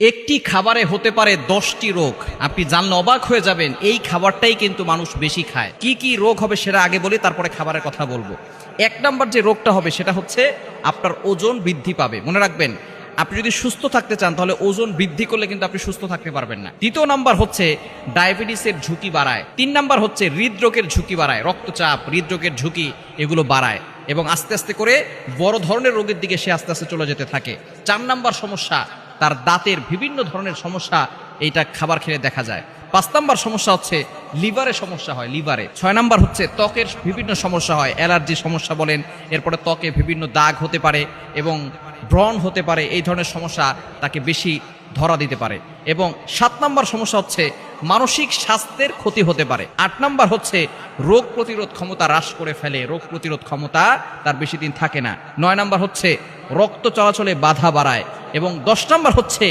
একটি খাবারে হতে পারে দশটি রোগ। আপনি জানলে অবাক হয়ে যাবেন, এই খাবারটাই কিন্তু মানুষ বেশি খায়। কি কি রোগ হবে সেটা আগে বলি, তারপরে খাবারের কথা বলব। এক নাম্বার যে রোগটা হবে সেটা হচ্ছে আপনার ওজন বৃদ্ধি পাবে। মনে রাখবেন, আপনি যদি সুস্থ থাকতে চান, তাহলে ওজন বৃদ্ধি করলে কিন্তু আপনি সুস্থ থাকতে পারবেন না। দ্বিতীয় নাম্বার হচ্ছে ডায়াবেটিসের ঝুঁকি বাড়ায়। তিন নাম্বার হচ্ছে হৃদরোগের ঝুঁকি বাড়ায়। রক্তচাপ, হৃদরোগের ঝুঁকি এগুলো বাড়ায় এবং আস্তে আস্তে করে বড় ধরনের রোগের দিকে সে আস্তে আস্তে চলে যেতে থাকে। চার নাম্বার সমস্যা তার দাঁতের বিভিন্ন ধরনের সমস্যা এইটা খাবার খেলে দেখা যায়। পাঁচ নাম্বার সমস্যা হচ্ছে লিভারে সমস্যা হয়, লিভারে। ছয় নাম্বার হচ্ছে ত্বকের বিভিন্ন সমস্যা হয়, অ্যালার্জি সমস্যা বলেন, এরপরে ত্বকে বিভিন্ন দাগ হতে পারে এবং ব্রণ হতে পারে, এই ধরনের সমস্যা তাকে বেশি ধরা দিতে পারে। এবং সাত নাম্বার সমস্যা হচ্ছে মানসিক স্বাস্থ্যের ক্ষতি হতে পারে। আট নাম্বার হচ্ছে রোগ প্রতিরোধ ক্ষমতা হ্রাস করে ফেলে, রোগ প্রতিরোধ ক্ষমতা তার বেশি দিন থাকে না। নয় নাম্বার হচ্ছে রক্ত চলাচলে বাধা বাড়ায় এবং দশ নম্বর হচ্ছে